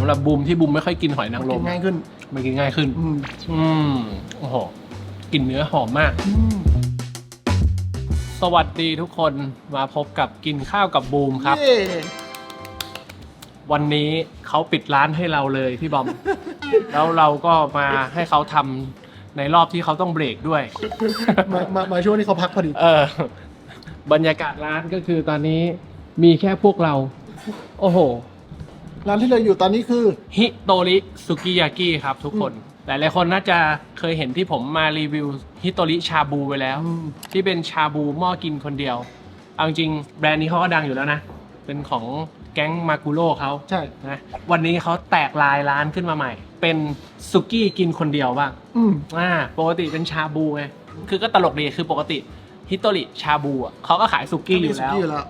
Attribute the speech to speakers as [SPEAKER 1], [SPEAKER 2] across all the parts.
[SPEAKER 1] สำหรับบูมที่บูมไม่ค่อยกินหอยนางร
[SPEAKER 2] กิ
[SPEAKER 1] ม
[SPEAKER 2] นง่ายขึ้น
[SPEAKER 1] มันกินง่ายขึ้น
[SPEAKER 2] อืม
[SPEAKER 1] อืมโอ้โหกลิ่นเนื้อหอมมาก
[SPEAKER 2] อืม
[SPEAKER 1] สวัสดีทุกคนมาพบกับกินข้าวกับบูมครับ
[SPEAKER 2] เย้
[SPEAKER 1] วันนี้เขาปิดร้านให้เราเลยพี่บอม แล้วเราก็มาให้เขาทำในรอบที่เขาต้องเบรกด้วย
[SPEAKER 2] มามามาช่วงที่เขาพักพอดี
[SPEAKER 1] เออบรรยากาศร้านก็คือตอนนี้มีแค่พวกเรา โอ้โห
[SPEAKER 2] ร้านที่เราอยู่ตอนนี้คือ
[SPEAKER 1] ฮิโตริสุกิยากิครับทุกคน หลายๆคนน่าจะเคยเห็นที่ผมมารีวิวฮิโตริชาบูไปแล้ว
[SPEAKER 2] อืม
[SPEAKER 1] ที่เป็นชาบูหม้อกินคนเดียว เอาจริงๆแบรนด์นี้เขาก็ดังอยู่แล้วนะ เป็นของแก๊งมากุโร่เขา
[SPEAKER 2] ใช่
[SPEAKER 1] นะวันนี้เขาแตกลายร้านขึ้นมาใหม่ เป็นสุกี้กินคนเดียวบ้าง
[SPEAKER 2] อืม
[SPEAKER 1] อ่าปกติเป็นชาบูไง คือก็ตลกดี คือปกติฮิโตริชาบูอะเขาก็ขายสุกี้อยู่แล้ว
[SPEAKER 2] มีสุกี้อยู่แล้ว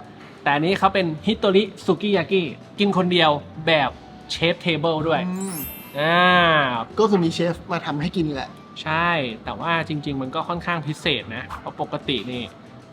[SPEAKER 1] แต่อันนี้เขาเป็นฮิโตริสุกิยากิกินคนเดียวแบบเชฟเทเบิลด้วย
[SPEAKER 2] อืม
[SPEAKER 1] อ่า
[SPEAKER 2] ก็คือมีเชฟมาทำให้กินแหละ
[SPEAKER 1] ใช่แต่ว่าจริง ๆ มันก็ค่อนข้างพิเศษนะเพราะปกตินี่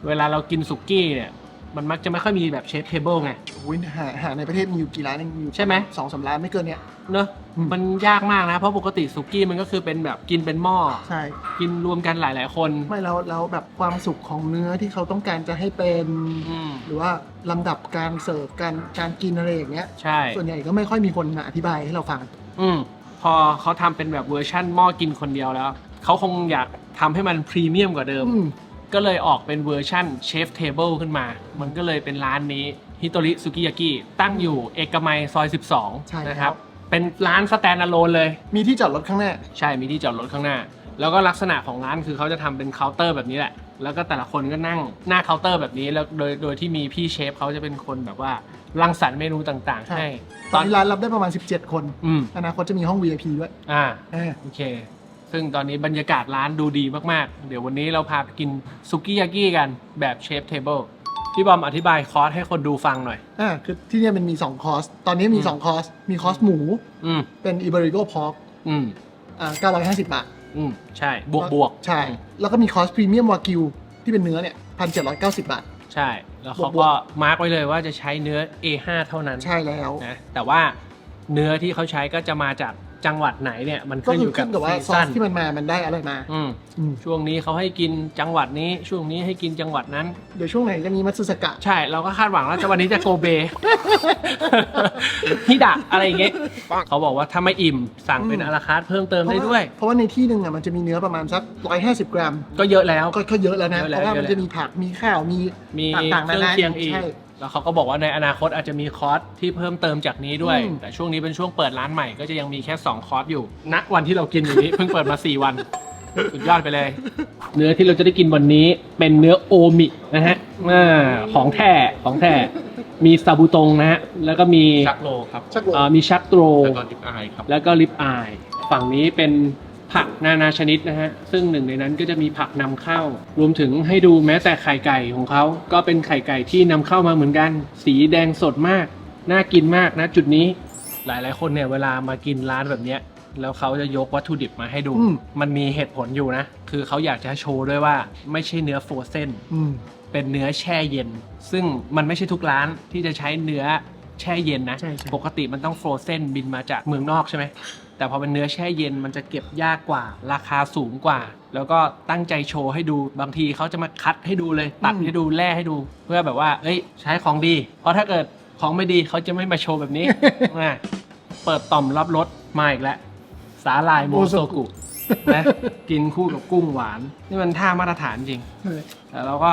[SPEAKER 1] เวลาเรากินสุกี้เนี่ย มันมักจะไม่ค่อยมีแบบเชฟเทเบิลไง
[SPEAKER 2] โอ้ยหาหาในประเทศมีอยู่กี่ร้านเองมีอยู่
[SPEAKER 1] ใช่ไหม
[SPEAKER 2] สองสามร้านไม่เกินเนี้ย
[SPEAKER 1] เนอะ
[SPEAKER 2] อืม
[SPEAKER 1] มันยากมากนะ เพราะปกติสุกี้มันก็คือเป็นแบบกินเป็นหม้อ
[SPEAKER 2] ใช่
[SPEAKER 1] กินรวมกันหลาย ๆ คน
[SPEAKER 2] ไม่แล้วแล้วแบบความสุขของเนื้อที่เขาต้องการจะให้เป็น
[SPEAKER 1] อืม
[SPEAKER 2] หรือว่าลำดับการเสิร์ฟการการกินอะไรอย่างเงี้ย
[SPEAKER 1] ใช่
[SPEAKER 2] ส่วนใหญ่ก็ไม่ค่อยมีคนมาอธิบายให้เราฟัง
[SPEAKER 1] อืม พอเขาทำเป็นแบบเวอร์ชั่นหม้อกินคนเดียวแล้ว เขาคงอยากทำให้มันพรีเมียมกว่าเดิม
[SPEAKER 2] อืม
[SPEAKER 1] ก็เลยออกเป็นเวอร์ชั่นเชฟเทเบิลขึ้นมา มันก็เลยเป็นร้านนี้ฮิโตริสุกิยากิตั้งอยู่เอกมัยซอย
[SPEAKER 2] ใช่
[SPEAKER 1] 12
[SPEAKER 2] แล้ว
[SPEAKER 1] นะครับ เป็นร้านสแตนด์อะโลนเลย
[SPEAKER 2] มีที่จอดรถข้างหน้า
[SPEAKER 1] ใช่มีที่จอดรถข้างหน้า แล้วก็ลักษณะของร้านคือเขาจะทำเป็นเคาน์เตอร์แบบนี้แหละ แล้วก็แต่ละคนก็นั่งหน้าเคาน์เตอร์แบบนี้ แล้วโดยโดยที่มีพี่เชฟเขาจะเป็นคนแบบว่ารังสรรค์เมนูต่างๆ
[SPEAKER 2] ใช่
[SPEAKER 1] ให้
[SPEAKER 2] ตอนนี้ร้านรับได้ประมาณ 17 คน
[SPEAKER 1] อืม
[SPEAKER 2] อนาคตจะมีห้อง VIP ด้วย
[SPEAKER 1] อ่า
[SPEAKER 2] เออ
[SPEAKER 1] โอเค ซึ่งตอนนี้บรรยากาศร้านดูดีมากๆ เดี๋ยววันนี้เราพาไปกินซุกี้ยากิกันแบบเชฟเทเบิลพี่บอมอธิบายคอร์สให้คนดูฟังหน่อย
[SPEAKER 2] อ่าคือที่เนี่ยมันมี 2 คอร์ส ตอนนี้มี
[SPEAKER 1] อืม
[SPEAKER 2] 2คอร์ส มีคอร์สหมู
[SPEAKER 1] อืม
[SPEAKER 2] เป็นอิบริโกพอก
[SPEAKER 1] อืม
[SPEAKER 2] อ่า950 บาท
[SPEAKER 1] อืมใช่ บวกบวก
[SPEAKER 2] ใช่ แล้วก็มีคอร์สพรีเมียมวากิวที่เป็นเนื้อเนี่ย1,790บาท
[SPEAKER 1] ใช่ แล้วเขา
[SPEAKER 2] บว
[SPEAKER 1] ก็
[SPEAKER 2] ก
[SPEAKER 1] มาร์กไว้เลยว่าจะใช้เนื้อ A5 เท่านั้น
[SPEAKER 2] ใช่แล้ว
[SPEAKER 1] นะแต่ว่าเนื้อที่เขาใช้ก็จะมาจาก จังหวัดไหนเนี่ยมัน
[SPEAKER 2] ก็
[SPEAKER 1] ขึ้นอ
[SPEAKER 2] คือยู่
[SPEAKER 1] กั
[SPEAKER 2] ขึ้
[SPEAKER 1] บ
[SPEAKER 2] นกับว่า
[SPEAKER 1] ซี
[SPEAKER 2] ซอ
[SPEAKER 1] ซั่
[SPEAKER 2] ส
[SPEAKER 1] น
[SPEAKER 2] ที่มันมามันได้อะไรมา
[SPEAKER 1] อืม
[SPEAKER 2] อืม
[SPEAKER 1] ช่วงนี้เขาให้กินจังหวัดนี้ ช่วงนี้ให้กินจังหวัดนั้น
[SPEAKER 2] เดี๋ยวช่วงไหนจะมีมัตสึสกะ
[SPEAKER 1] ใช่เราก็คาดหวังว่าจะวันนี้จะโกเบ ฮิดะอะไรอย่างเงี้ยเขาบอกว่าถ้าไม่อิ่มสั่งเป็น
[SPEAKER 2] อืม
[SPEAKER 1] อาราคาร์ทเพิ่มเติมได้ด้วย
[SPEAKER 2] เพราะว่าในที่หนึ่งอะมันจะมีเนื้อประมาณสัก150 กรัม
[SPEAKER 1] ก็เยอะแล้ว
[SPEAKER 2] ก็ก็เยอะแล้วนะ
[SPEAKER 1] เยอะ
[SPEAKER 2] เพ
[SPEAKER 1] แล้ว
[SPEAKER 2] ราะว่า
[SPEAKER 1] เยอะ
[SPEAKER 2] มัน
[SPEAKER 1] แล้ว
[SPEAKER 2] จะมีผักมีข้าวมี
[SPEAKER 1] มี
[SPEAKER 2] ต่างๆ
[SPEAKER 1] เค
[SPEAKER 2] นา
[SPEAKER 1] รื่อง
[SPEAKER 2] นา
[SPEAKER 1] เคียงอีก
[SPEAKER 2] ใช่
[SPEAKER 1] แล้วเขาก็บอกว่าในอนาคตอาจจะมีคอร์สที่เพิ่มเติมจากนี้ด้วย
[SPEAKER 2] อืม
[SPEAKER 1] แต่ช่วงนี้เป็นช่วงเปิดร้านใหม่ก็จะยังมีแค่ 2 คอร์สอยู่ณวันที่เรากินอยู่นี้ เพิ่งเปิดมา 4 วัน สุดยอดไปเลย เนื้อที่เราจะได้กินวันนี้เป็นเนื้อโอมินะฮะอ่าของแท้ของแท้มีซาบูตงนะฮะแล้วก็มี
[SPEAKER 3] ชักโลครับ
[SPEAKER 2] ชักโล
[SPEAKER 1] อ่ามีชักโตร
[SPEAKER 3] แล้วก็ดิบอายครับ
[SPEAKER 1] แล้วก็ลิปอาย ฝั่งนี้เป็น ผักนานาชนิดนะฮะ ซึ่งหนึ่งในนั้นก็จะมีผักนำเข้า รวมถึงให้ดูแม้แต่ไข่ไก่ของเขา ก็เป็นไข่ไก่ที่นำเข้ามาเหมือนกัน สีแดงสดมาก น่ากินมากนะจุดนี้ หลายๆ คนเนี่ยเวลามากินร้านแบบเนี้ยแล้วเขาจะยกวัตถุดิบมาให้ดู
[SPEAKER 2] อืม
[SPEAKER 1] มันมีเหตุผลอยู่นะ คือเขาอยากจะโชว์ด้วยว่าไม่ใช่เนื้อโฟรเซน
[SPEAKER 2] อืม
[SPEAKER 1] เป็นเนื้อแช่เย็น ซึ่งมันไม่ใช่ทุกร้านที่จะใช้เนื้อแช่เย็นนะ
[SPEAKER 2] ใช่ใช่
[SPEAKER 1] ปกติมันต้องโฟรเซนบินมาจากเมืองนอกใช่ไหม แต่พอเป็นเนื้อแช่เย็นมันจะเก็บยากกว่า ราคาสูงกว่า แล้วก็ตั้งใจโชว์ให้ดูบางทีเขาจะมาคัดให้ดูเลยตัดให้ดูแล่ให้ดู เพื่อแบบว่า เอ้ย ใช้ของดี เพราะถ้าเกิดของไม่ดีเขาจะไม่มาโชว์แบบนี้อะเปิดต่อมรับรสมาอีกแล้วสาลายโมโซกุนะกินคู่กับกุ้งหวาน นี่มันท่ามาตรฐานจริงแต่เราก็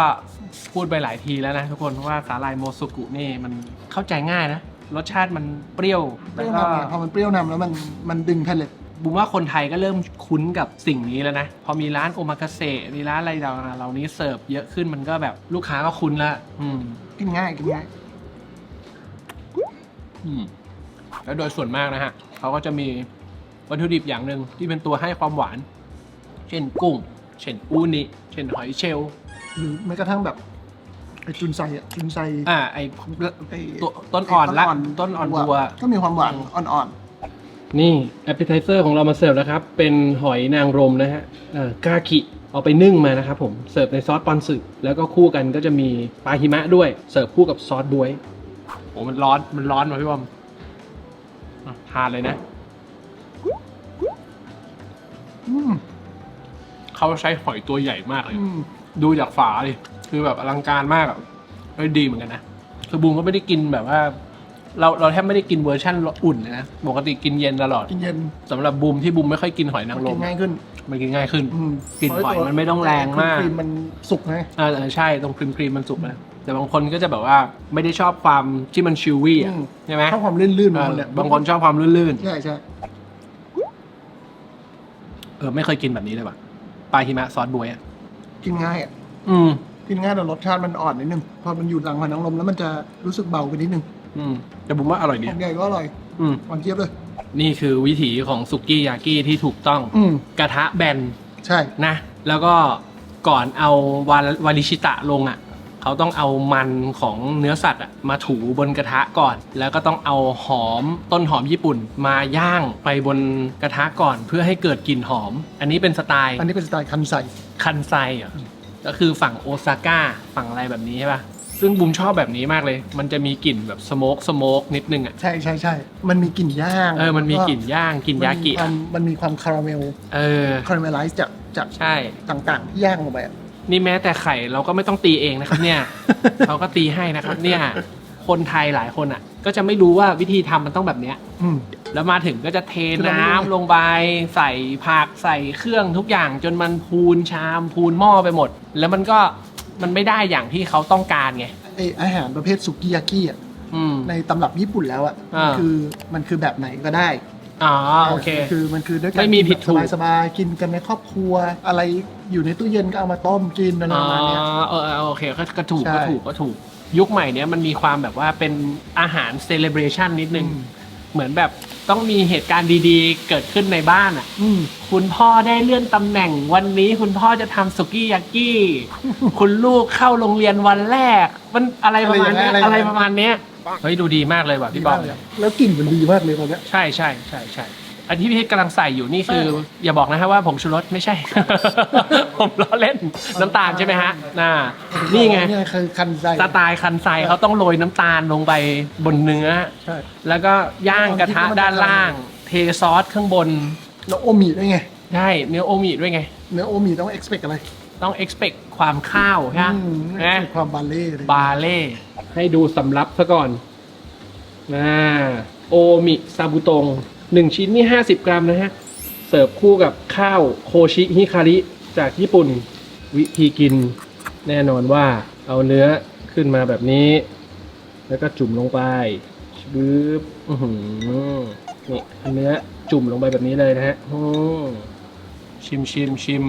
[SPEAKER 1] พูดไปหลายทีแล้วนะทุกคนว่าสาลายโมสุกุนี่มันเข้าใจง่ายนะ รสชาติมันเปรี้ยว
[SPEAKER 2] เป
[SPEAKER 1] แล้ว
[SPEAKER 2] รี้ยว
[SPEAKER 1] ก็
[SPEAKER 2] นำเนี่ยพอมันเปรี้ยวนำแล้วมันมันดึงแพลเลต
[SPEAKER 1] บูมว่าคนไทยก็เริ่มคุ้นกับสิ่งนี้แล้วนะ พอมีร้านโอมากาเสะมีร้านอะไรเหล่านี้เสิร์ฟเยอะขึ้นมันก็แบบลูกค้าก็คุ้นละอืม
[SPEAKER 2] กินง่ายกินง่าย
[SPEAKER 1] อืมแล้วโดยส่วนมากนะฮะเขาก็จะมีวัตถุดิบอย่างหนึ่งที่เป็นตัวให้ความหวาน เช่นกุ้ง เช่นอูนิ เช่นหอยเชลล์
[SPEAKER 2] หรือแม้กระทั่งแบบ ไอจุนไซอะจุนไซ
[SPEAKER 1] อ่าไอ
[SPEAKER 2] ไอ้
[SPEAKER 1] ตัวต้นอ่อนละต้นอ่อนบัว
[SPEAKER 2] ก็มีความหวานอ่อน
[SPEAKER 1] นี่แอปเปิลไทเซอร์ของเรามาเสิร์ฟแล้วครับ เป็นหอยนางรมนะฮะเอ่อกาคิเอาไปนึ่งมานะครับผม เสิร์ฟในซอสปอนสึแล้วก็คู่กันก็จะมีปลาหิมะด้วย เสิร์ฟคู่กับซอสบวยโอ้มันร้อน มันร้อนว่ะพี่บอมอะทานเลยนะ
[SPEAKER 2] อืม
[SPEAKER 1] เขาใช้หอยตัวใหญ่มากเลย
[SPEAKER 2] อืม
[SPEAKER 1] ดูจากฝาดิ คือแบบอลังการมากอะเฮ้ยดีเหมือนกันนะ คือบูมก็ไม่ได้กินแบบว่า เราเราแทบไม่ได้กินเวอร์ชั่นอุ่นเลยนะปกติกินเย็นตลอด
[SPEAKER 2] กินเย็น
[SPEAKER 1] สำหรับบูมที่บูมไม่ค่อยกินหอยนางร
[SPEAKER 2] กิ
[SPEAKER 1] ม
[SPEAKER 2] นง่ายขึ้น
[SPEAKER 1] มันกินง่ายขึ้น
[SPEAKER 2] อืม
[SPEAKER 1] กลิ่นหอยมันไม่ต้องแรงมาก
[SPEAKER 2] ครีมมันสุกไง
[SPEAKER 1] เออเออใช่ตรงครีมครีมมันสุกนะแต่บางคนก็จะแบบว่าไม่ได้ชอบความที่มันชิววี่อะ
[SPEAKER 2] อืม
[SPEAKER 1] ใช่ไหม
[SPEAKER 2] ชอบความลื่นๆ
[SPEAKER 1] เอ
[SPEAKER 2] ของ
[SPEAKER 1] อ
[SPEAKER 2] มันเนี่ย
[SPEAKER 1] บางคนชอบความลื่น
[SPEAKER 2] ใช่ใช่
[SPEAKER 1] ๆเออไม่เคยกินแบบนี้เลยว่ะปลาหิมะซอสบวยอะ
[SPEAKER 2] กินง่ายอะ
[SPEAKER 1] อืม
[SPEAKER 2] กินง่ายแต่รสชาติมันอ่อนนิดนึง พอมันอยู่หลังหอยนางรมแล้วมันจะรู้สึกเบาไปนิดนึง
[SPEAKER 1] อืมแต่บูมว่าอร่อยดี
[SPEAKER 2] ของใหญ่ก็อร่อย
[SPEAKER 1] อืม
[SPEAKER 2] หวานเจี๊ยบเลย
[SPEAKER 1] นี่คือวิถีของสุกี้ยากิที่ถูกต้อง
[SPEAKER 2] อืม
[SPEAKER 1] กระทะแบน
[SPEAKER 2] ใช่
[SPEAKER 1] นะ แล้วก็ก่อนเอาวาวาริชิตะลงอะ เขาต้องเอามันของเนื้อสัตว์อะมาถูบนกระทะก่อน แล้วก็ต้องเอาหอมต้นหอมญี่ปุ่น มาย่างไปบนกระทะก่อนเพื่อให้เกิดกลิ่นหอม อันนี้เป็นสไตล์
[SPEAKER 2] อันนี้เป็นสไตล์คันไซ
[SPEAKER 1] คันไซเหรอ ก็คือฝั่งโอซาก้าฝั่งอะไรแบบนี้ใช่ปะซึ่งบุมชอบแบบนี้มากเลย มันจะมีกลิ่นแบบสโมกสโมกนิดนึงอะ
[SPEAKER 2] ใช่ใช่ใช่มันมีกลิ่นย่าง
[SPEAKER 1] เออ มันมีกลิ่นย่างกลิ่นยากิ
[SPEAKER 2] มันมีควา
[SPEAKER 1] อะ
[SPEAKER 2] มมันมีความคาราเมล
[SPEAKER 1] เออ
[SPEAKER 2] คาราเมลไลซ์จากจาก
[SPEAKER 1] ใช่
[SPEAKER 2] ต่างๆที่ย่างลงไปอะ
[SPEAKER 1] นี่แม้แต่ไข่เราก็ไม่ต้องตีเองนะครับเนี่ย เขาก็ตีให้นะครับเนี่ย คนไทยหลายคนอะ ก็จะไม่รู้ว่าวิธีทำมันต้องแบบเนี้ย
[SPEAKER 2] อืม
[SPEAKER 1] แล้วมาถึงก็จะเท
[SPEAKER 2] คือเราไม่
[SPEAKER 1] น้ำ
[SPEAKER 2] รู้
[SPEAKER 1] ลงไปใส่ผักใส่เครื่องทุกอย่างจนมันพูนชาม พูนหม้อไปหมด แล้วมันก็มันไม่ได้อย่างที่เขาต้องการไง
[SPEAKER 2] ไออาหารประเภทสุกิยากิอะ
[SPEAKER 1] อืม
[SPEAKER 2] ในตำรับญี่ปุ่นแล้วอะ
[SPEAKER 1] อ่า
[SPEAKER 2] มันคือมันคือแบบไหนก็ได้
[SPEAKER 1] อ๋อโอเค
[SPEAKER 2] มันคือมันคือด้วยการ
[SPEAKER 1] ไม่มีผิดถูก
[SPEAKER 2] สบายๆกินกันในครอบครัว อะไรอยู่ในตู้เย็นก็เอามาต้มกินอะไร
[SPEAKER 1] อ๋
[SPEAKER 2] ประมาณเนี้ย
[SPEAKER 1] อเออเออโอเคก็ก็ถูก
[SPEAKER 2] ใช่
[SPEAKER 1] ก็ถูกก็ถูก ยุคใหม่เนี้ยมันมีความแบบว่าเป็นอาหารเซเลบรชันนิดนึง
[SPEAKER 2] อืม
[SPEAKER 1] เหมือนแบบต้องมีเหตุการณ์ดีๆ เกิดขึ้นในบ้านอะ
[SPEAKER 2] อืม
[SPEAKER 1] คุณพ่อได้เลื่อนตำแหน่งวันนี้คุณพ่อจะทำสุกี้ยากิคุณลูกเข้าโรงเรียนวันแรก มันอะไรประมาณเนี้ย
[SPEAKER 2] อะไรอย่างเงี้ย
[SPEAKER 1] อะไรประมาณเนี้ยเฮ้ยดูดีมากเลยว่ะพี่บอม
[SPEAKER 2] ดีมากเลยแล้วกลิ่นมันดีมากเลยตอนเนี้ย
[SPEAKER 1] ใช่ใช่ใช่ใช่ อันที่พี่เพชรกำลังใส่อยู่นี่คือ อย่าบอกนะฮะว่าผงชูรสไม่ใช่ ผมล้อเล่นน้ำตาลใช่ไหมฮะน่านี่ไง
[SPEAKER 2] นี่คือคันไซ
[SPEAKER 1] สไตล์คันไซเขาต้องโรยน้ำตาลลงไปบนเนื้อ
[SPEAKER 2] ใช่
[SPEAKER 1] แล้วก็ย่างกระทะด้านล่าง เทซอสข้างบน
[SPEAKER 2] แล้วโอมิด้วยไง
[SPEAKER 1] ใช่เนื้อโอมิด้วยไง
[SPEAKER 2] เนื้อโอมิต้อง expect อะไร
[SPEAKER 1] ต้อง expect ความข้าวใช่ไหม
[SPEAKER 2] อืม
[SPEAKER 1] นะ
[SPEAKER 2] expect ความบาเล่เลย
[SPEAKER 1] บาเล่ ให้ดูสำรับซะก่อนนะโอมิซาบุตง หนึ่งชิ้นนี่50กรัมนะฮะ เสิร์ฟคู่กับข้าวโคชิฮิคาริจากญี่ปุ่นวิธีกินแน่นอนว่าเอาเนื้อขึ้นมาแบบนี้ แล้วก็จุ่มลงไปบึ๊บอื้อหือนี่เอาเนื้อจุ่มลงไปแบบนี้เลยนะฮะอืมชิมชิมชิม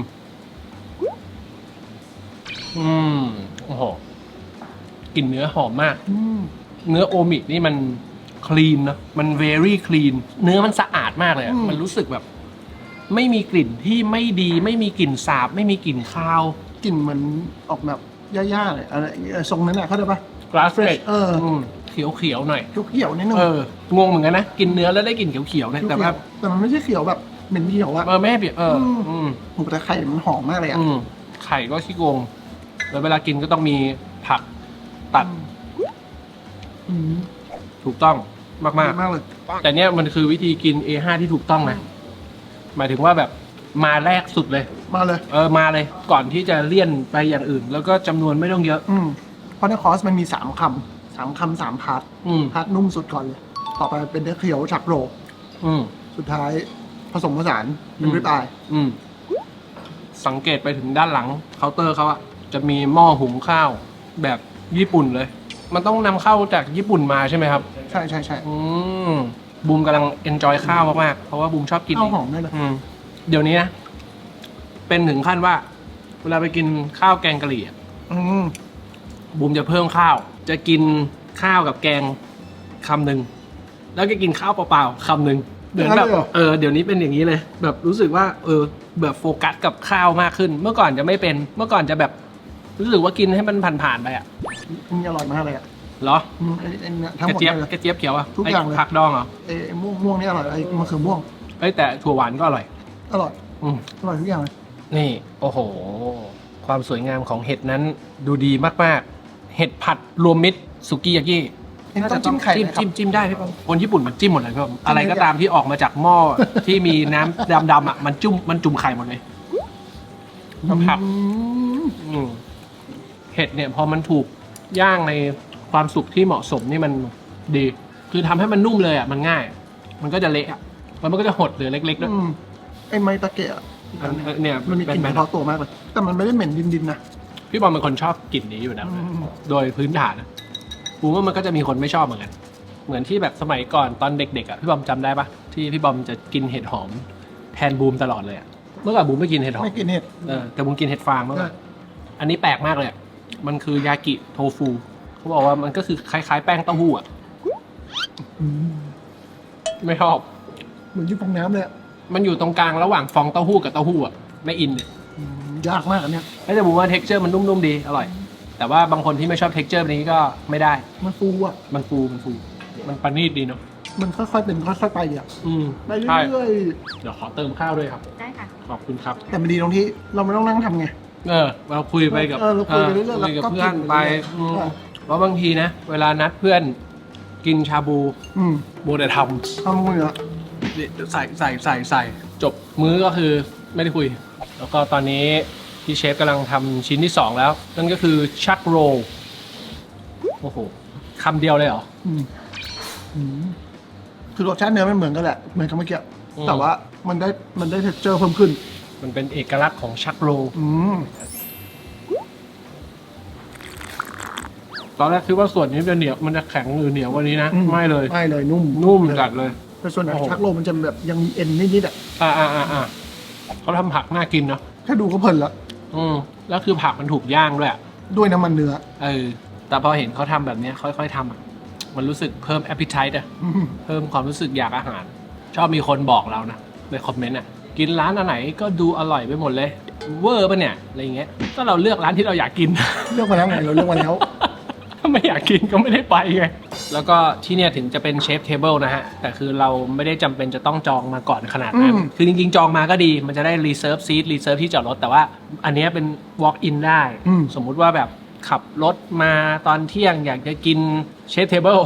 [SPEAKER 1] อืมโอ้โหกลิ่นเนื้อหอมมาก
[SPEAKER 2] อืม
[SPEAKER 1] เนื้อโอมินี่มัน คลีนนะมัน very clean เนื้อมันสะอาดมากเลยอะมันรู้สึกแบบ ไม่มีกลิ่นที่ไม่ดี ไม่มีกลิ่นสาบ ไม่มีกลิ่นคาว
[SPEAKER 2] กลิ่นเหมือนออกแบบย่าๆเลยอะไรเออทรงนั้นน่ะเข้าใจปะ
[SPEAKER 1] grass fresh
[SPEAKER 2] เออ
[SPEAKER 1] เขียวเขียวๆหน่อย
[SPEAKER 2] เขียวๆนิดนึง
[SPEAKER 1] เออ งงเหมือนกันนะ กินเนื้อแล้วได้กลิ่นเขียวเขียวๆเนี่ยแต่ว่า
[SPEAKER 2] แต่มันไม่ใช่เขียวแบบเหม็นเขียวอะ
[SPEAKER 1] เออไม่ให้เปรียบเอออ
[SPEAKER 2] ม
[SPEAKER 1] อืม
[SPEAKER 2] หมูแต่ไข่มันหอมมากเลยอะ
[SPEAKER 1] อืมไข่ก็ขี้โกง แล้วเวลากินก็ต้องมีผักตัด
[SPEAKER 2] อืม
[SPEAKER 1] ถูกต้อง มาก
[SPEAKER 2] ดีมากเลย
[SPEAKER 1] ๆ แต่เนี้ยมันคือวิธีกิน A5 ที่ถูกต้องนะหมายถึงว่าแบบมาแรกสุดเลย
[SPEAKER 2] มาเลย
[SPEAKER 1] เออมาเลยก่อนที่จะเลี่ยนไปอย่างอื่น แล้วก็จำนวนไม่ต้องเยอะ
[SPEAKER 2] อืมเพราะในคอร์สมันมีสามคำสามคำสามพาร์ท
[SPEAKER 1] อืม
[SPEAKER 2] พาร์ทนุ่มสุดก่อนเลย ต่อไปเป็นเนื้อเขียวฉักโร
[SPEAKER 1] อืม
[SPEAKER 2] สุดท้ายผสมผสานเป็น
[SPEAKER 1] อืม
[SPEAKER 2] ริบอาย
[SPEAKER 1] อืม สังเกตไปถึงด้านหลังเคาน์เตอร์เขาอะจะมีหม้อหุงข้าวแบบญี่ปุ่นเลย มันต้องนำเข้าจากญี่ปุ่นมาใช่ไหมครับ
[SPEAKER 2] ใช่ใช่ใช่
[SPEAKER 1] อืมบูมกำลังเอนจอยข้าวมากๆเพราะว่าบูมชอบกิน
[SPEAKER 2] ข้าวหอมด้วยนะ
[SPEAKER 1] อืมเดี๋ยวนี้นะเป็นถึงขั้นว่า เวลาไปกินข้าวแกงกะหรี่อะ
[SPEAKER 2] อืม
[SPEAKER 1] บูมจะเพิ่มข้าว จะกินข้าวกับแกงคำหนึ่งแล้วก็กินข้าวเปล่าๆคำหนึ่งเดี๋ยวแบบเออเดี๋ยวนี้เป็นอย่างนี้เลย แบบรู้สึกว่าเออแบบโฟกัสกับข้าวมากขึ้น เมื่อก่อนจะไม่เป็น เมื่อก่อนจะแบบ รู้สึกว่ากินให้มันผ่านๆไปอะ
[SPEAKER 2] นี่อร่อยมากเลยอะ
[SPEAKER 1] เหรอ
[SPEAKER 2] อืมไอ้ไอ้เนี่ยทั้ง
[SPEAKER 1] ก
[SPEAKER 2] ห
[SPEAKER 1] ระ
[SPEAKER 2] มด
[SPEAKER 1] เจี๊ยบ
[SPEAKER 2] เลย
[SPEAKER 1] กระเจี๊ยบเขียวอะ
[SPEAKER 2] ทุกอย่างเลย
[SPEAKER 1] ไผักดองเหรอ
[SPEAKER 2] ไอ้ไอ้ม่วงม่วงนี่อร่อยไอ้มะเขือม่วง
[SPEAKER 1] เอ้ยแต่ถั่วหวานก็อร่อย
[SPEAKER 2] อร่อย
[SPEAKER 1] อืม
[SPEAKER 2] อร่อยทุกอย่างเลย
[SPEAKER 1] นี่ โอ้โห ความสวยงามของเห็ดนั้นดูดีมาก ๆ เห็ดผัดรวมมิตรสุกี้ยากิ
[SPEAKER 2] เห็นต้องจิ้มไข่
[SPEAKER 1] จิ้ม
[SPEAKER 2] ไหมครับ
[SPEAKER 1] จิ้มจิ้มได้พี่ปอมคนญี่ปุ่นมันจิ้มหมดเลยพี่ปอมอะไรก็ตามที่ออกมาจากหม้อ ที่มีน้ำดำๆอะมันจุ่มมันจุ่มไข่หมดเลยต้องผัก
[SPEAKER 2] อืม
[SPEAKER 1] อืมเห็ดเนี่ยพอมันถูกย่างใน ความสุกที่เหมาะสมนี่มันดี คือทำให้มันนุ่มเลยอะมันง่าย มันก็จะเละอะแล้วมันก็จะหดเหลือเล็กๆด้วย
[SPEAKER 2] อืมไอ้ไม้ตะเกียบ
[SPEAKER 1] อันเนี่ย
[SPEAKER 2] มันมีกลิ่น
[SPEAKER 1] แบ
[SPEAKER 2] เฉ
[SPEAKER 1] น
[SPEAKER 2] พาะตัวมากเลย แต่มันไม่ได้เหม็นดินๆนะ
[SPEAKER 1] ๆพี่บอมเป็นคนชอบกลิ่นนี้อยู่แล้ว
[SPEAKER 2] อื
[SPEAKER 1] นะ
[SPEAKER 2] ม
[SPEAKER 1] โดยพื้นฐานนะผมว่ามันก็จะมีคนไม่ชอบเหมือนกัน เหมือนที่แบบสมัยก่อนตอนเด็กๆอะพี่บอมจำได้ปะที่พี่บอมจะกินเห็ดหอม แทนบูมตลอดเลยอะเมื่อก่อนบูมไม่กินเห็ดหอม
[SPEAKER 2] ไม่กินเห็ด
[SPEAKER 1] เออแต่บูมกินเห็ดฟางเมื่อก่อน
[SPEAKER 2] ใช่
[SPEAKER 1] อันนี้แปลกมากเลยอะมันคือยากิโทฟู เขาบอกว่ามันก็คือคล้ายๆ แป้งเต้าหู้อะ
[SPEAKER 2] อืม
[SPEAKER 1] ไม่ชอบ
[SPEAKER 2] เหมือนที่ฟองน้ำเลยอะ
[SPEAKER 1] มันอยู่ตรงกลางระหว่างฟองเต้าหู้กับเต้าหู้อะไม่อินเนี่ย
[SPEAKER 2] อืมยากมากอันเนี้ย
[SPEAKER 1] แต่บูมว่าเท็กเจอร์มันนุ่มๆดีอร่อย แต่ว่าบางคนที่ไม่ชอบเท็กเจอร์นี้ก็ไม่ได้
[SPEAKER 2] มันฟูอะ
[SPEAKER 1] มันฟูมันฟูมันปานีตดีเนาะ
[SPEAKER 2] มันค่อยๆเป็นค่อยๆไปอะ
[SPEAKER 1] อืม
[SPEAKER 2] ไป
[SPEAKER 1] ใช่
[SPEAKER 2] เรื่อย
[SPEAKER 1] เดี๋ยวขอเติมข้าวด้วยครับ
[SPEAKER 3] ได้ค่ะ
[SPEAKER 1] ขอบคุณครับ
[SPEAKER 2] ๆแต่มันดีตรงที่เราไม่ต้องนั่งทำไง
[SPEAKER 1] เออเราคุยไปกับ
[SPEAKER 2] เออเราคุยไปเรื่อยๆ
[SPEAKER 1] คุยกับ
[SPEAKER 2] แล้วก็
[SPEAKER 1] เพื่อน
[SPEAKER 2] กิน
[SPEAKER 1] ไป
[SPEAKER 2] ไปเรื่อยๆ
[SPEAKER 1] อืม
[SPEAKER 2] ใช่
[SPEAKER 1] เพราะบางทีนะ เวลานัดเพื่อนกินชาบู
[SPEAKER 2] อืม
[SPEAKER 1] โมเดลทำ
[SPEAKER 2] ทำมืออะ
[SPEAKER 1] ใส่ใส่ใส่ใส่จบมื้อก็คือไม่ได้คุย แล้วก็ตอนนี้พี่เชฟกำลังทำชิ้นที่2แล้ว นั่นก็คือชักโรลโอ้โหคำเดียวเลยเหรอ
[SPEAKER 2] อืมอืมคือรสชาติเนื้อไม่เหมือนกันแหละเหมือนกับเมื่อกี้
[SPEAKER 1] อืม
[SPEAKER 2] แต่ว่ามันได้มันได้เท็กเจอร์เพิ่มขึ้น
[SPEAKER 1] มันเป็นเอกลักษณ์ของชักโรล
[SPEAKER 2] อืม
[SPEAKER 1] อนแรกคิดว่าส่วนนี้จะเหนียวมันจะแข็งหรือเหนียวกว่านี้นะ
[SPEAKER 2] อื
[SPEAKER 1] ไม่เลย
[SPEAKER 2] ไม่เลยนุ่ม
[SPEAKER 1] นุ่มจัดเลย
[SPEAKER 2] แต่ส่วนไหน
[SPEAKER 1] โอ้โห
[SPEAKER 2] ชักโลมันจะแบบยังมีเอ็นนิดๆอะ
[SPEAKER 1] อ่าอ่าอ่าอ่าเขาทำผักน่ากินเนาะ
[SPEAKER 2] แค่ดูก็เพลินละ
[SPEAKER 1] อืมแล้วคือผักมันถูกย่างด้วยอะ
[SPEAKER 2] ด้วยน้ำมันเนื้อ
[SPEAKER 1] เออแต่พอเห็นเขาทำแบบเนี้ยค่อยๆทำอะมันรู้สึกเพิ่ม appetite อะ
[SPEAKER 2] อืม
[SPEAKER 1] เพิ่มความรู้สึกอยากอาหาร ชอบมีคนบอกเรานะในคอมเมนต์อะกินร้านอันไหนก็ดูอร่อยไปหมดเลย เวอร์ปะเนี่ยอะไรอย่างเงี้ยก็เราเลือกร้านที่เราอยากกิน
[SPEAKER 2] เลือกมาแล้วไงเราเลือกมาแล้ว
[SPEAKER 1] ถ้าไม่อยากกินก็ไม่ได้ไปไง แล้วก็ที่เนี่ยถึงจะเป็นเชฟเทเบิลนะฮะ แต่คือเราไม่ได้จำเป็นจะต้องจองมาก่อนขนาดนั้น
[SPEAKER 2] อืม
[SPEAKER 1] คือจริงๆ จองมาก็ดี มันจะได้รีเซิร์ฟซีทรีเซิร์ฟที่จอดรถ แต่ว่าอันเนี้ยเป็น walk in ได้
[SPEAKER 2] อืม
[SPEAKER 1] สมมุติว่าแบบขับรถมาตอนเที่ยงอยากจะกินเชฟเทเบิล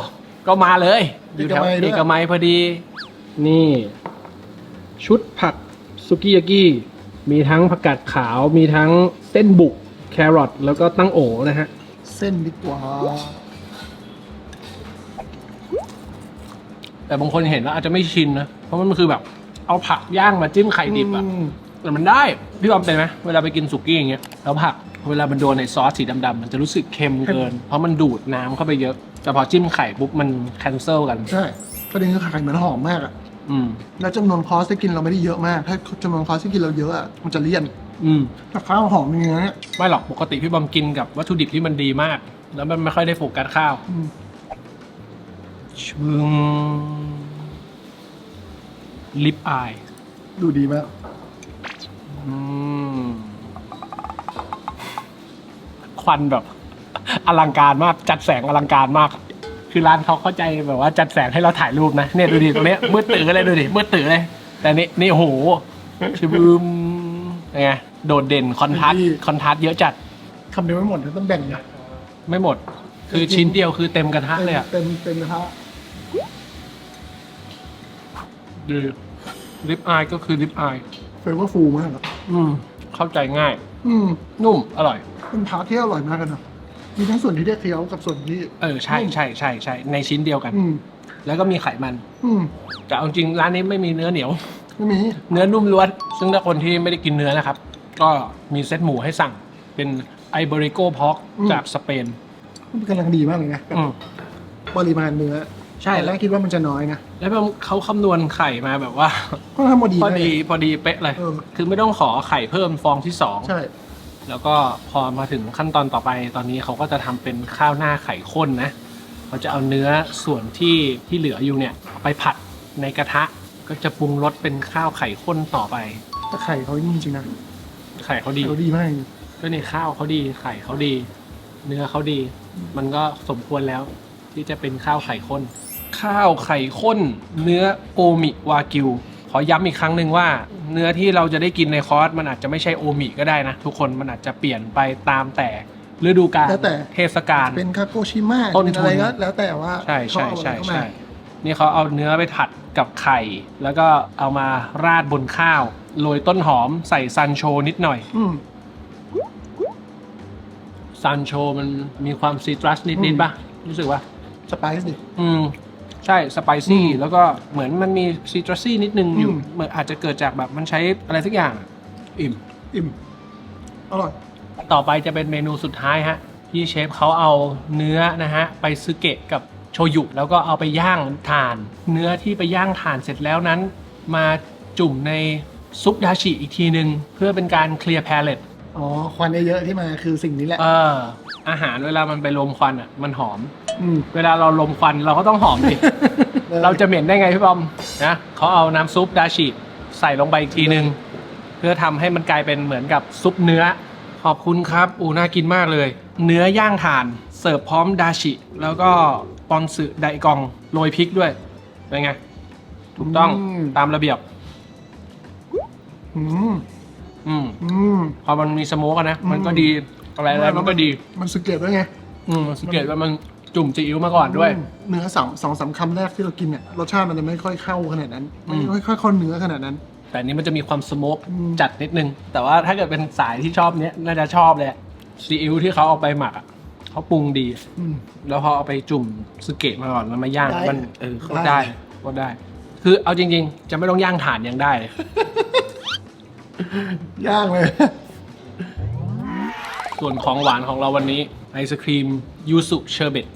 [SPEAKER 1] ก็มาเลยอยู่แถว
[SPEAKER 2] เอกมัยด้วย
[SPEAKER 1] เอกมัยพอดี นี่ ชุดผักสุกิยากิมีทั้งผักกาดขาวมีทั้งเส้นบุก แครอทแล้วก็ตั้งโอนะฮะ
[SPEAKER 2] เส้นดีกว่า
[SPEAKER 1] แต่บางคนเห็นแล้วอาจจะไม่ชินนะ เพราะมันคือแบบ เอาผักย่างมาจิ้มไข่ดิบอะ
[SPEAKER 2] อืม
[SPEAKER 1] แต่มันได้ พี่บอมเป็นไหมเวลาไปกินสุกี้อย่างเงี้ยแล้วผักเวลามันโดนในซอสสีดำๆมันจะรู้สึกเค็มเกิน เพราะมันดูดน้ำเข้าไปเยอะ แต่พอจิ้มไข่ปุ๊บมันแคนเซิลกัน
[SPEAKER 2] ใช่ประเด็นคือไข่มันหอมมากอะ
[SPEAKER 1] อืม
[SPEAKER 2] แล้วจำนวนคอร์สที่กินเราไม่ได้เยอะมาก ถ้าจำนวนคอร์สที่กินเราเยอะอะมันจะเลี่ยน
[SPEAKER 1] อืม
[SPEAKER 2] แต่ข้าวหอมอย่างเงี้ย
[SPEAKER 1] ไม่หรอกปกติพี่บอมกินกับวัตถุดิบที่มันดีมาก แล้วมันไม่ค่อยได้โฟกัสข้าว
[SPEAKER 2] อืม
[SPEAKER 1] ชึงลิปอาย
[SPEAKER 2] ดูดีมาก
[SPEAKER 1] อืมควันแบบ อลังการมาก จัดแสงอลังการมาก คือร้านเขาเข้าใจแบบว่าจัดแสงให้เราถ่ายรูปนะเนี่ยดูดิตรงเนี้ยมืดตื่นเลยดูดิมืดตื่นเลย แต่นี่นี่โอ้โหชิบูมยัง ไงโดดเด่นคอนทราสต์คอนทราสต์เยอะจัด
[SPEAKER 2] คำเดียวไม่หมดต้องแบ่งนะ
[SPEAKER 1] ไม่หมด คือชิ้นเดียวคือเต็มกระทะเลยอะ
[SPEAKER 2] เต็มเต็มนะฮะ
[SPEAKER 1] ดูลิปอายก็คือลิปอาย
[SPEAKER 2] เฟเวอร์ฟูลมากอะ
[SPEAKER 1] อืม เข้าใจง่าย
[SPEAKER 2] อืม
[SPEAKER 1] นุ่มอร่อย
[SPEAKER 2] เป็นพาร์ทที่อร่อยมากกันนะมีทั้งส่วนที่ได้เคี้ยวกับส่วนที่
[SPEAKER 1] เออใช่ใช่ใช่ใช่ในชิ้นเดียวกัน
[SPEAKER 2] อืม
[SPEAKER 1] แล้วก็มีไขมัน
[SPEAKER 2] อืม
[SPEAKER 1] แต่เอาจริงร้านนี้ไม่มีเนื้อเหนียว
[SPEAKER 2] ไม่มี
[SPEAKER 1] เนื้อนุ่มล้วน ซึ่งถ้าคนที่ไม่ได้กินเนื้อนะครับ ก็มีเซตหมูให้สั่ง เป็นไอเบริโกพอกจากสเปน
[SPEAKER 2] มันกำลังดีมากเลยนะ
[SPEAKER 1] อืม
[SPEAKER 2] ปริมาณเนื้อ
[SPEAKER 1] ใช่
[SPEAKER 2] ตอนแรกคิดว่ามันจะน้อยนะ
[SPEAKER 1] แล้วเขาคำนวณไข่มาแบบว่า
[SPEAKER 2] ก็ทำมาดี
[SPEAKER 1] พอ
[SPEAKER 2] มาก
[SPEAKER 1] ดีพอดีเป๊ะเลย
[SPEAKER 2] เออ
[SPEAKER 1] คือไม่ต้องขอไข่เพิ่มฟองที่สอง
[SPEAKER 2] ใช่
[SPEAKER 1] แล้วก็พอมาถึงขั้นตอนต่อไปตอนนี้เขาก็จะทำเป็นข้าวหน้าไข่ข้นนะเขาจะเอาเนื้อส่วนที่ที่เหลืออยู่เนี่ยเอาไปผัดในกระทะ ก็จะปรุงรสเป็นข้าวไข่ข้นต่อไป
[SPEAKER 2] แต่ไข่เขานี่จริงๆนะ
[SPEAKER 1] ไข่เขาดี
[SPEAKER 2] เขาดีมาก
[SPEAKER 1] ก็นี่ข้าวเขาดีไข่เขาดี เนื้อเขาดี มันก็สมควรแล้ว ที่จะเป็นข้าวไข่ข้น ข้าวไข่ข้น เนื้อโอมิวากิว ขอย้ำอีกครั้งหนึ่งว่า เนื้อที่เราจะได้กินในคอร์สมันอาจจะไม่ใช่โอมิก็ได้นะ ทุกคนมันอาจจะเปลี่ยนไปตามแต่ฤดูกาล
[SPEAKER 2] แล้วแต่
[SPEAKER 1] เทศกาล
[SPEAKER 2] เป็นคาโกชิมะ
[SPEAKER 1] ต้น
[SPEAKER 2] เป็นอะไร
[SPEAKER 1] ทุน
[SPEAKER 2] ก็แล้วแต่ว่า
[SPEAKER 1] ใช่
[SPEAKER 2] เขา
[SPEAKER 1] ใช่
[SPEAKER 2] เอาอะไร
[SPEAKER 1] ใช่
[SPEAKER 2] เข้ามา
[SPEAKER 1] ใช่ นี่เขาเอาเนื้อไปผัดกับไข่ แล้วก็เอามาราดบนข้าวโรยต้นหอมใส่ซันโชนิดหน่อย
[SPEAKER 2] อืม
[SPEAKER 1] ซันโชมันมีความซีตรัส
[SPEAKER 2] อื
[SPEAKER 1] นิด
[SPEAKER 2] ม
[SPEAKER 1] ๆป่ะ รู้สึกว่า
[SPEAKER 2] สไปซ์ดิ
[SPEAKER 1] อืม ใช่ สไปซี่
[SPEAKER 2] อืม
[SPEAKER 1] แล้วก็เหมือนมันมีซีตรัสซี่นิดนึงอยู่
[SPEAKER 2] อืม
[SPEAKER 1] เหมือนอาจจะเกิดจากแบบมันใช้อะไรสักอย่าง อิ่ม
[SPEAKER 2] อิ่ม อร่อย
[SPEAKER 1] ต่อไปจะเป็นเมนูสุดท้ายฮะที่เชฟเขาเอาเนื้อนะฮะ ไปซึเกะกับโชยุแล้วก็เอาไปย่างถ่าน เนื้อที่ไปย่างถ่านเสร็จแล้วนั้น มาจุ่มในซุปดาชิอีกทีหนึ่งเพื่อเป็นการเคลียร์แพลเลต
[SPEAKER 2] อ๋อควันเยอะๆที่มาคือสิ่งนี้แหละ
[SPEAKER 1] เออ อาหารเวลามันไปลมควันอะมันหอม
[SPEAKER 2] อืม
[SPEAKER 1] เวลาเราลมควันเราก็ต้องหอมดิ เราจะเหม็นได้ไงพี่บอมนะเขาเอาน้ำซุปดาชิใส่ลงไปอีกทีหนึ่งเพื่อทำให้มันกลายเป็นเหมือนกับซุปเนื้อ ขอบคุณครับ อูน่ากินมากเลย เนื้อย่างถ่านเสิร์ฟพร้อมดาชิ แล้วก็ปอนสึไดกองโรยพริกด้วย เป็นไง ถูกต้อง
[SPEAKER 2] อืม
[SPEAKER 1] ตามระเบียบ
[SPEAKER 2] อืม
[SPEAKER 1] อืม
[SPEAKER 2] อืม
[SPEAKER 1] พอมันมีสโมกอะนะ
[SPEAKER 2] อืม
[SPEAKER 1] มันก็ดี อะไรอะไรมันก็ดี
[SPEAKER 2] มันสึกเกตด้วยไง
[SPEAKER 1] อืมสังเกตว่ามันจุ่มซีอิ๊วมาก่อนด้วย
[SPEAKER 2] อืมเนื้อสองสองสามคำแรกที่เรากินเนี่ยรสชาติมันจะไม่ค่อยเข้าขนาดนั้น
[SPEAKER 1] อืม
[SPEAKER 2] ไม่ค่อยเข้าเนื้อขนาดนั้น
[SPEAKER 1] แต่อันนี้มันจะมีความสโมก
[SPEAKER 2] อืม
[SPEAKER 1] จัดนิดนึง แต่ว่าถ้าเกิดเป็นสายที่ชอบเนี้ยน่าจะชอบเลยซีอิ๊วที่เขาเอาไปหมักอะ เขาปรุงดี
[SPEAKER 2] อืม
[SPEAKER 1] แล้วพอเอาไปจุ่มสเกตมาก่อนแล้วมาย่าง
[SPEAKER 2] ได้
[SPEAKER 1] มันเออก็
[SPEAKER 2] ได้
[SPEAKER 1] ได้ก็ได้ คือเอาจริง ๆ จะไม่ต้องย่างถ่านยังได้เลย
[SPEAKER 2] ย่างเลย
[SPEAKER 1] ส่วนของหวานของเราวันนี้ไอศครีมยูสุเชอร์เบต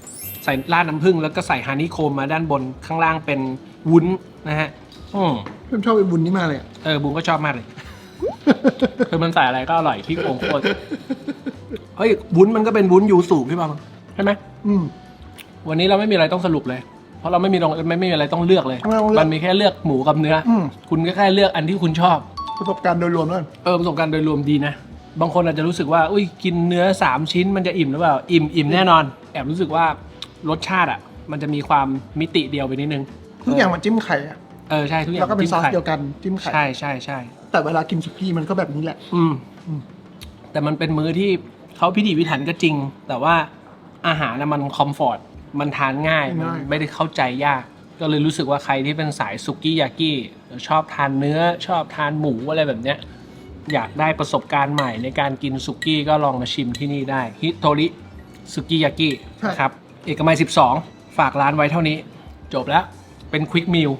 [SPEAKER 1] ใส่ราดน้ำผึ้งแล้วก็ใส่ฮานิโคมมาด้านบนข้างล่างเป็นวุ้นนะฮะอืม
[SPEAKER 2] เพิ่มชอบไอ้บุญนี่มากเลยอะ
[SPEAKER 1] เออบูมก็ชอบมากเลย คือมันใส่อะไรก็อร่อยที่โกงโคตร เฮ้ยวุ้นมันก็เป็นวุ้นยูสุพี่บอมใช่ไหม
[SPEAKER 2] อืม
[SPEAKER 1] วันนี้เราไม่มีอะไรต้องสรุปเลย เพราะเราไม่มีลงไม่ไม่มีอะไรต้องเลือกเลย
[SPEAKER 2] ไม่ต้องเลือก
[SPEAKER 1] มันมีแค่เลือกหมูกับเนื้ออ
[SPEAKER 2] อืม
[SPEAKER 1] คุณก็แค่เลือกอันที่คุณชอบ
[SPEAKER 2] ประสบการณ์โดยรวมด้วย
[SPEAKER 1] เออประสบการณ์โดยรวมดีนะ บางคนอาจจะรู้สึกว่า อุ้ยกินเนื้อสามชิ้นมันจะอิ่มหรือเปล่า อิ่มอิ่มแน่นอน แอบรู้สึกว่ารสชาติอะ มันจะมีความมิติเดียวไปนิดนึง
[SPEAKER 2] ทุกอย่างมันจิ้มไข่อะ
[SPEAKER 1] เออใช่ทุกอย่าง
[SPEAKER 2] แล้วก็เป็น
[SPEAKER 1] จิ้ม
[SPEAKER 2] ซอส
[SPEAKER 1] ไข่
[SPEAKER 2] เดียวกันจิ้มไข่
[SPEAKER 1] ใช่ใช่ใช่
[SPEAKER 2] แต่เวลากินสุกี้มันก็แบบนี้แหละ
[SPEAKER 1] อืม
[SPEAKER 2] อืม
[SPEAKER 1] แต่มันเป็นมื้อที่ เขาพิถีพิถันก็จริง แต่ว่าอาหารนะมันคอมฟอร์ตมันทานง่ายมัน
[SPEAKER 2] ง่าย
[SPEAKER 1] ไม่ได้เข้าใจยาก ก็เลยรู้สึกว่าใครที่เป็นสายสุกี้ยากิชอบทานเนื้อชอบทานหมูอะไรแบบเนี้ยอยากได้ประสบการณ์ใหม่ในการกินสุกี้ก็ลองมาชิมที่นี่ได้ฮิโตริสุกี้ยากินะครับ เอกมัย 12 ฝากร้านไว้เท่านี้ จบแล้วเป็นควิกมิล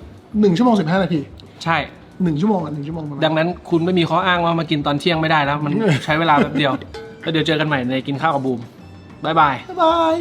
[SPEAKER 2] หนึ่งชั่วโมงสิบห้านาที
[SPEAKER 1] ใช่
[SPEAKER 2] หนึ่งชั่วโมงอะหนึ่งชั่วโมงประมาณ
[SPEAKER 1] ดังนั้นคุณไม่มีข้ออ้างว่ามากินตอนเที่ยงไม่ได้แล้ว มัน ใช้เวลาแป๊บเดียว แล้วเดี๋ยวเจอกันใหม่ในกินข้าวกับบูมบายบาย
[SPEAKER 2] บ๊ายบาย